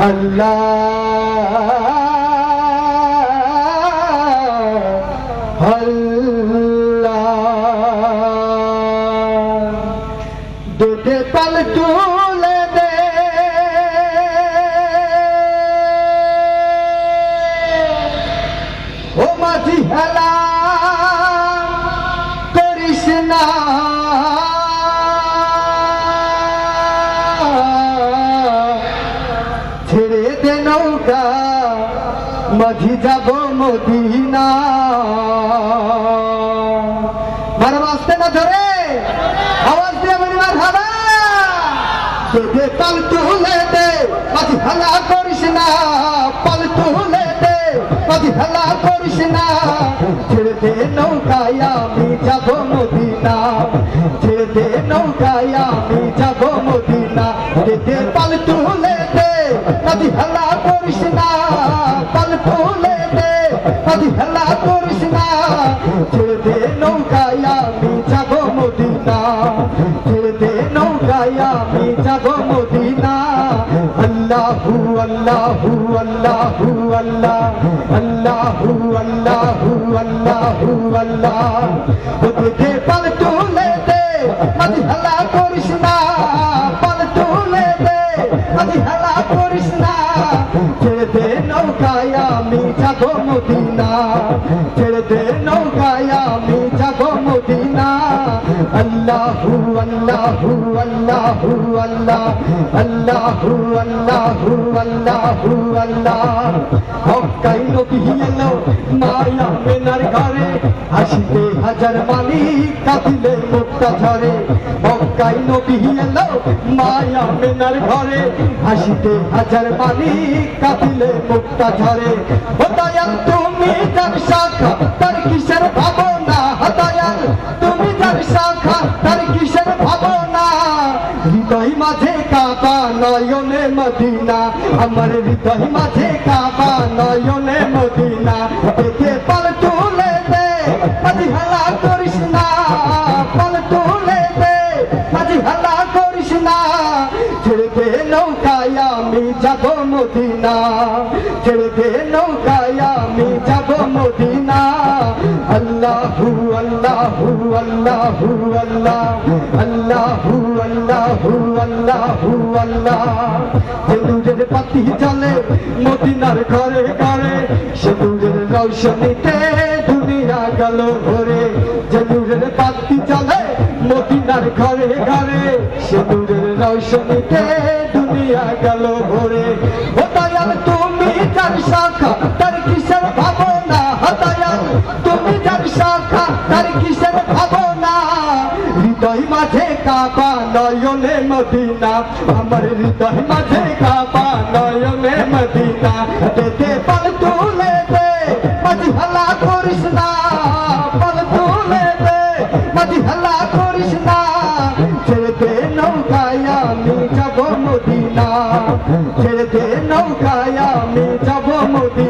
Allah. মাঝি যাব Medina. মারব আসতে না ধরে। আওয়াজ দিয়ে বলি মার হাবা দে পাল তুলে দে মাঝি হেলা করিস না। পাল তুলে দে মাঝি হেলা করিস না। ছেড়ে দে নৌকায় আমি যাব মদিনা। ছেড়ে দে নৌকায় আমি যাব মদিনা। দে পাল তুলে দে মাঝি হেলা ছেড়ে দে নৌকায় আমি যাব মদিনা। ছেড়ে দে নৌকায় আমি যাব মদিনা। আল্লাহু আল্লাহু আল্লাহু, আল্লাহ। আল্লাহু আল্লাহু আল্লাহু, আল্লাহ। দে পাল তুলে দে, মাঝি হেলা করিস না। পাল তুলে দে, মাঝি হেলা করিস না। ছেড়ে নৌকায় আমি যাব মদিনা। ছেড়ে নৌকায় আল্লাহু আল্লাহু আল্লাহু আল্লাহ, আল্লাহু আল্লাহু আল্লাহু আল্লাহ। হকাই নবী এলো মায়া মেনার ঘরে হাসিতে হাজার মালি কাঁদিলে মুক্তা ঝরে। হকাই নবী এলো মায়া মেনার ঘরে হাসিতে হাজার মালি কাঁদিলে মুক্তা ঝরে। ও তুমি যার শাখা তার কিসের ভাবনা? মদিনা, আমার হৃদয় মাঝে কাবা নয়নে মদিনা। দেখে পাল তুলে দে আজি হালা করিস না, পাল তুলে দে আজি হালা করিস না। ছেড়ে নৌকায় আমি যাব মদিনা, ছেড়ে নৌকায় আমি আল্লাহু আল্লাহ আল্লাহু আল্লাহু আল্লাহু আল্লাহ সেদুরের পাতি চলে মদিনার ঘরে ঘরে সেদুরের রৌশনীতে দুনিয়া গেল ভরে সেদুরের পাতি চলে মদিনার ঘরে ঘরে সেদুরের রৌশনীতে দুনিয়া গেল ভরে ও দয়াল তুমি যার শাখা, তার কিসের ভাবনা? হতায়াল, তুমি যার শাখা, তার ভাবনা হৃদয় মাঝে কাবা নয়নে মদিনা আমার হৃদয় মাঝে কাবা নয়নে মদিনা দেতে পাল তুলে দে মাঝি হালা করিস না পাল তুলে দে মাঝি হালা করিস না ছেড়ে দে নৌকায় আমি যাব মদিনা ছেড়ে দে নৌকায় আমি যাব মদিনা